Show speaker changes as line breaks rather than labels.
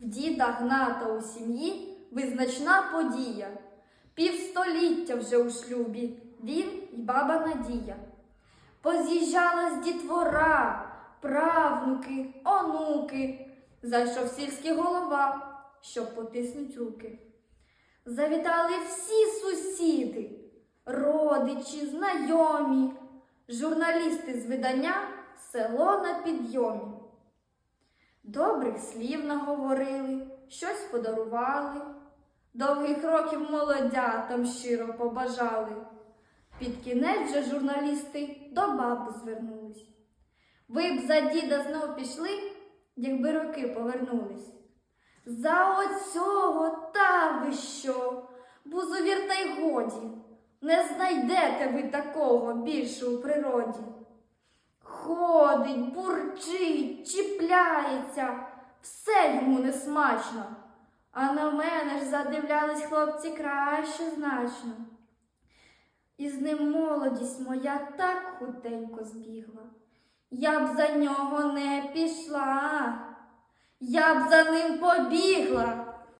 В діда Гната у сім'ї визначна подія. Півстоліття вже у шлюбі він і баба Надія. Поз'їжджалась дітвора, правнуки, онуки. Зайшов сільський голова, щоб потиснуть руки. Завітали всі сусіди, родичі, знайомі, журналісти з видання Село на підйомі. Добрих слів наговорили, щось подарували, довгих років молодятам щиро побажали. Під кінець вже журналісти до баби звернулись. Ви б за діда знов пішли, якби роки повернулись. За оцього та ви що, бузовір та й годі, не знайдете ви такого більше у природі. Ходить, бурчить, чіпляється, все йому не смачно. А на мене ж задивлялись хлопці краще значно. І з ним молодість моя так хутенько збігла. Я б за нього не пішла, я б за ним побігла.